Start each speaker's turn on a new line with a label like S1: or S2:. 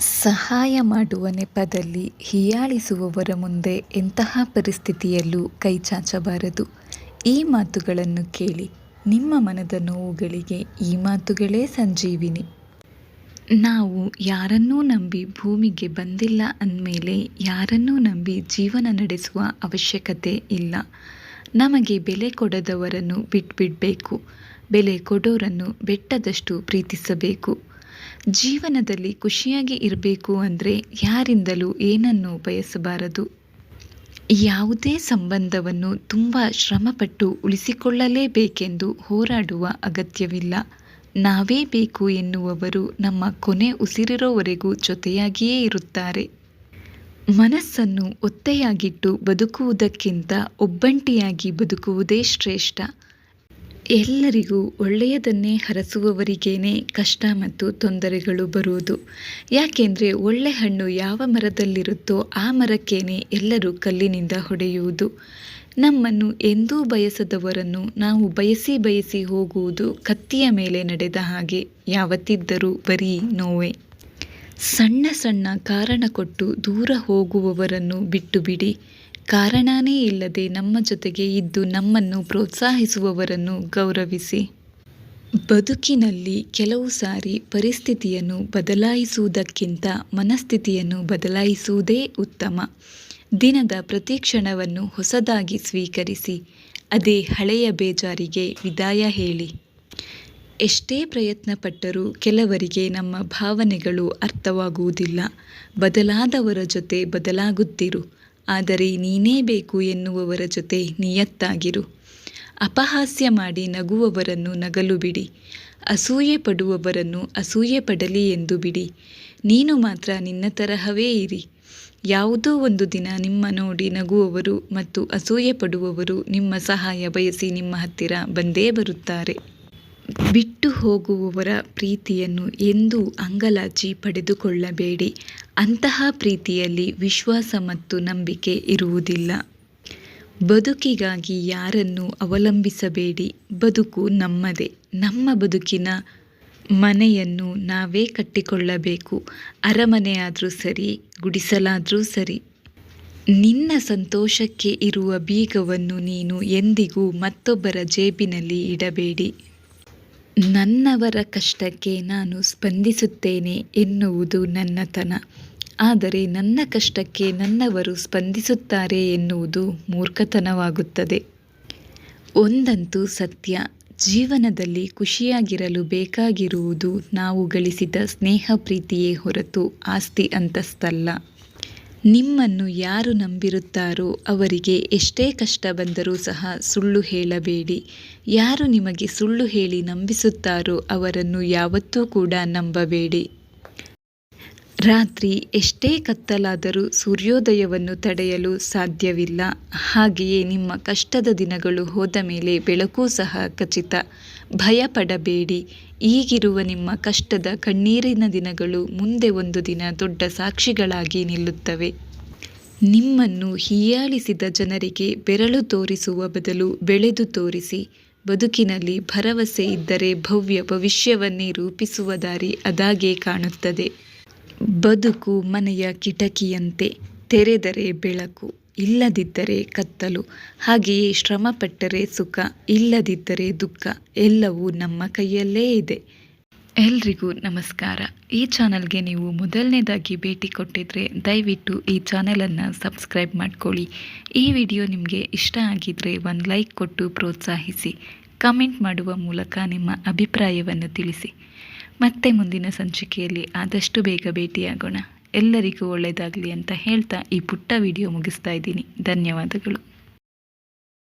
S1: ಸಹಾಯ ಮಾಡುವ ನೆಪದಲ್ಲಿ ಹೀಯಾಳಿಸುವವರ ಮುಂದೆ ಎಂತಹ ಪರಿಸ್ಥಿತಿಯಲ್ಲೂ ಕೈಚಾಚಬಾರದು. ಈ ಮಾತುಗಳನ್ನು ಕೇಳಿ. ನಿಮ್ಮ ಮನದ ನೋವುಗಳಿಗೆ ಈ ಮಾತುಗಳೇ ಸಂಜೀವಿನಿ. ನಾವು ಯಾರನ್ನೂ ನಂಬಿ ಭೂಮಿಗೆ ಬಂದಿಲ್ಲ ಅಂದಮೇಲೆ ಯಾರನ್ನೂ ನಂಬಿ ಜೀವನ ನಡೆಸುವ ಅವಶ್ಯಕತೆ ಇಲ್ಲ. ನಮಗೆ ಬೆಲೆ ಕೊಡದವರನ್ನು ಬಿಟ್ಬಿಡಬೇಕು ಬೆಲೆ ಕೊಡೋರನ್ನು ಬೆಟ್ಟದಷ್ಟು ಪ್ರೀತಿಸಬೇಕು. ಜೀವನದಲ್ಲಿ ಖುಷಿಯಾಗಿ ಇರಬೇಕು ಅಂದರೆ ಯಾರಿಂದಲೂ ಏನನ್ನು ಬಯಸಬಾರದು. ಯಾವುದೇ ಸಂಬಂಧವನ್ನು ತುಂಬ ಶ್ರಮಪಟ್ಟು ಉಳಿಸಿಕೊಳ್ಳಲೇಬೇಕೆಂದು ಹೋರಾಡುವ ಅಗತ್ಯವಿಲ್ಲ. ನಾವೇ ಬೇಕು ಎನ್ನುವವರು ನಮ್ಮ ಕೊನೆ ಉಸಿರಿರೋವರೆಗೂ ಜೊತೆಯಾಗಿಯೇ ಇರುತ್ತಾರೆ. ಮನಸ್ಸನ್ನು ಒತ್ತೆಯಾಗಿಟ್ಟು ಬದುಕುವುದಕ್ಕಿಂತ ಒಬ್ಬಂಟಿಯಾಗಿ ಬದುಕುವುದೇ ಶ್ರೇಷ್ಠ. ಎಲ್ಲರಿಗೂ ಒಳ್ಳೆಯದನ್ನೇ ಹರಸುವವರಿಗೇನೆ ಕಷ್ಟ ಮತ್ತು ತೊಂದರೆಗಳು ಬರುವುದು ಯಾಕೆಂದರೆ ಒಳ್ಳೆ ಹಣ್ಣು ಯಾವ ಮರದಲ್ಲಿರುತ್ತೋ ಆ ಮರಕ್ಕೇನೆ ಎಲ್ಲರೂ ಕಲ್ಲಿನಿಂದ ಹೊಡೆಯುವುದು. ನಮ್ಮನ್ನು ಎಂದೂ ಬಯಸದವರನ್ನು ನಾವು ಬಯಸಿ ಬಯಸಿ ಹೋಗುವುದು ಕತ್ತಿಯ ಮೇಲೆ ನಡೆದ ಹಾಗೆ. ಯಾವತ್ತಿದ್ದರೂ ಬರೀ ನೋವೆ ಸಣ್ಣ ಸಣ್ಣ ಕಾರಣ ಕೊಟ್ಟು ದೂರ ಹೋಗುವವರನ್ನು ಬಿಟ್ಟುಬಿಡಿ. ಕಾರಣನೇ ಇಲ್ಲದೆ ನಮ್ಮ ಜೊತೆಗೆ ಇದ್ದು ನಮ್ಮನ್ನು ಪ್ರೋತ್ಸಾಹಿಸುವವರನ್ನು ಗೌರವಿಸಿ. ಬದುಕಿನಲ್ಲಿ ಕೆಲವು ಸಾರಿ ಪರಿಸ್ಥಿತಿಯನ್ನು ಬದಲಾಯಿಸುವುದಕ್ಕಿಂತ ಮನಸ್ಥಿತಿಯನ್ನು ಬದಲಾಯಿಸುವುದೇ ಉತ್ತಮ. ದಿನದ ಪ್ರತಿ ಕ್ಷಣವನ್ನು ಹೊಸದಾಗಿ ಸ್ವೀಕರಿಸಿ. ಅದೇ ಹಳೆಯ ಬೇಜಾರಿಗೆ ವಿದಾಯ ಹೇಳಿ. ಎಷ್ಟೇ ಪ್ರಯತ್ನಪಟ್ಟರೂ ಕೆಲವರಿಗೆ ನಮ್ಮ ಭಾವನೆಗಳು ಅರ್ಥವಾಗುವುದಿಲ್ಲ. ಬದಲಾದವರ ಜೊತೆ ಬದಲಾಗುತ್ತಿರು. ಆದರೆ ನೀನೇ ಬೇಕು ಎನ್ನುವವರ ಜೊತೆ ನಿಯತ್ತಾಗಿರು. ಅಪಹಾಸ್ಯ ಮಾಡಿ ನಗುವವರನ್ನು ನಗಲು ಬಿಡಿ. ಅಸೂಯೆ ಪಡುವವರನ್ನು ಅಸೂಯೆ ಪಡಲಿ ಎಂದು ಬಿಡಿ. ನೀನು ಮಾತ್ರ ನಿನ್ನ ತರಹವೇ ಇರಿ. ಯಾವುದೋ ಒಂದು ದಿನ ನಿಮ್ಮ ನೋಡಿ ನಗುವವರು ಮತ್ತು ಅಸೂಯೆ ಪಡುವವರು ನಿಮ್ಮ ಸಹಾಯ ಬಯಸಿ ನಿಮ್ಮ ಹತ್ತಿರ ಬಂದೇ ಬರುತ್ತಾರೆ. ಬಿಟ್ಟು ಹೋಗುವವರ ಪ್ರೀತಿಯನ್ನು ಎಂದೂ ಅಂಗಲಾಚಿ ಪಡೆದುಕೊಳ್ಳಬೇಡಿ. ಅಂತಹ ಪ್ರೀತಿಯಲ್ಲಿ ವಿಶ್ವಾಸ ಮತ್ತು ನಂಬಿಕೆ ಇರುವುದಿಲ್ಲ. ಬದುಕಿಗಾಗಿ ಯಾರನ್ನು ಅವಲಂಬಿಸಬೇಡಿ. ಬದುಕು ನಮ್ಮದೇ. ನಮ್ಮ ಬದುಕಿನ ಮನೆಯನ್ನು ನಾವೇ ಕಟ್ಟಿಕೊಳ್ಳಬೇಕು. ಅರಮನೆಯಾದರೂ ಸರಿ, ಗುಡಿಸಲಾದರೂ ಸರಿ. ನಿನ್ನ ಸಂತೋಷಕ್ಕೆ ಇರುವ ಬೀಗವನ್ನು ನೀನು ಎಂದಿಗೂ ಮತ್ತೊಬ್ಬರ ಜೇಬಿನಲ್ಲಿ ಇಡಬೇಡಿ. ನನ್ನವರ ಕಷ್ಟಕ್ಕೆ ನಾನು ಸ್ಪಂದಿಸುತ್ತೇನೆ ಎನ್ನುವುದು ನನ್ನತನ. ಆದರೆ ನನ್ನ ಕಷ್ಟಕ್ಕೆ ನನ್ನವರು ಸ್ಪಂದಿಸುತ್ತಾರೆ ಎನ್ನುವುದು ಮೂರ್ಖತನವಾಗುತ್ತದೆ. ಒಂದಂತೂ ಸತ್ಯ. ಜೀವನದಲ್ಲಿ ಖುಷಿಯಾಗಿರಲು ಬೇಕಾಗಿರುವುದು ನಾವು ಗಳಿಸಿದ ಸ್ನೇಹ ಪ್ರೀತಿಯೇ ಹೊರತು ಆಸ್ತಿ ಅಂತಸ್ತಲ್ಲ. ನಿಮ್ಮನ್ನು ಯಾರು ನಂಬಿರುತ್ತಾರೋ ಅವರಿಗೆ ಎಷ್ಟೇ ಕಷ್ಟ ಬಂದರೂ ಸಹ ಸುಳ್ಳು ಹೇಳಬೇಡಿ. ಯಾರು ನಿಮಗೆ ಸುಳ್ಳು ಹೇಳಿ ನಂಬಿಸುತ್ತಾರೋ ಅವರನ್ನು ಯಾವತ್ತೂ ಕೂಡ ನಂಬಬೇಡಿ. ರಾತ್ರಿ ಎಷ್ಟೇ ಕತ್ತಲಾದರೂ ಸೂರ್ಯೋದಯವನ್ನು ತಡೆಯಲು ಸಾಧ್ಯವಿಲ್ಲ. ಹಾಗೆಯೇ ನಿಮ್ಮ ಕಷ್ಟದ ದಿನಗಳು ಹೋದ ಮೇಲೆ ಬೆಳಕು ಸಹ ಖಚಿತ. ಭಯಪಡಬೇಡಿ. ಈಗಿರುವ ನಿಮ್ಮ ಕಷ್ಟದ ಕಣ್ಣೀರಿನ ದಿನಗಳು ಮುಂದೆ ಒಂದು ದಿನ ದೊಡ್ಡ ಸಾಕ್ಷಿಗಳಾಗಿ ನಿಲ್ಲುತ್ತವೆ. ನಿಮ್ಮನ್ನು ಹೀಯಾಳಿಸಿದ ಜನರಿಗೆ ಬೆರಳು ತೋರಿಸುವ ಬದಲು ಬೆಳೆದು ತೋರಿಸಿ. ಬದುಕಿನಲ್ಲಿ ಭರವಸೆ ಇದ್ದರೆ ಭವ್ಯ ಭವಿಷ್ಯವನ್ನೇ ರೂಪಿಸುವ ದಾರಿ ಅದಾಗೇ ಕಾಣುತ್ತದೆ. ಬದುಕು ಮನೆಯ ಕಿಟಕಿಯಂತೆ. ತೆರೆದರೆ ಬೆಳಕು, ಇಲ್ಲದಿದ್ದರೆ ಕತ್ತಲು. ಹಾಗೆಯೇ ಶ್ರಮಪಟ್ಟರೆ ಸುಖ, ಇಲ್ಲದಿದ್ದರೆ ದುಃಖ. ಎಲ್ಲವೂ ನಮ್ಮ ಕೈಯಲ್ಲೇ ಇದೆ. ಎಲ್ರಿಗೂ ನಮಸ್ಕಾರ. ಈ ಚಾನಲ್ಗೆ ನೀವು ಮೊದಲನೇದಾಗಿ ಭೇಟಿ ಕೊಟ್ಟಿದ್ರೆ ದಯವಿಟ್ಟು ಈ ಚಾನೆಲನ್ನು ಸಬ್ಸ್ಕ್ರೈಬ್ ಮಾಡ್ಕೊಳ್ಳಿ. ಈ ವಿಡಿಯೋ ನಿಮಗೆ ಇಷ್ಟ ಆಗಿದ್ರೆ ಒಂದು ಲೈಕ್ ಕೊಟ್ಟು ಪ್ರೋತ್ಸಾಹಿಸಿ. ಕಮೆಂಟ್ ಮಾಡುವ ಮೂಲಕ ನಿಮ್ಮ ಅಭಿಪ್ರಾಯವನ್ನು ತಿಳಿಸಿ. ಮತ್ತೆ ಮುಂದಿನ ಸಂಚಿಕೆಯಲ್ಲಿ ಆದಷ್ಟು ಬೇಗ ಭೇಟಿಯಾಗೋಣ. ಎಲ್ಲರಿಗೂ ಒಳ್ಳೆಯದಾಗಲಿ ಅಂತ ಹೇಳ್ತಾ ಈ ಪುಟ್ಟ ವಿಡಿಯೋ ಮುಗಿಸ್ತಾ ಇದ್ದೀನಿ. ಧನ್ಯವಾದಗಳು.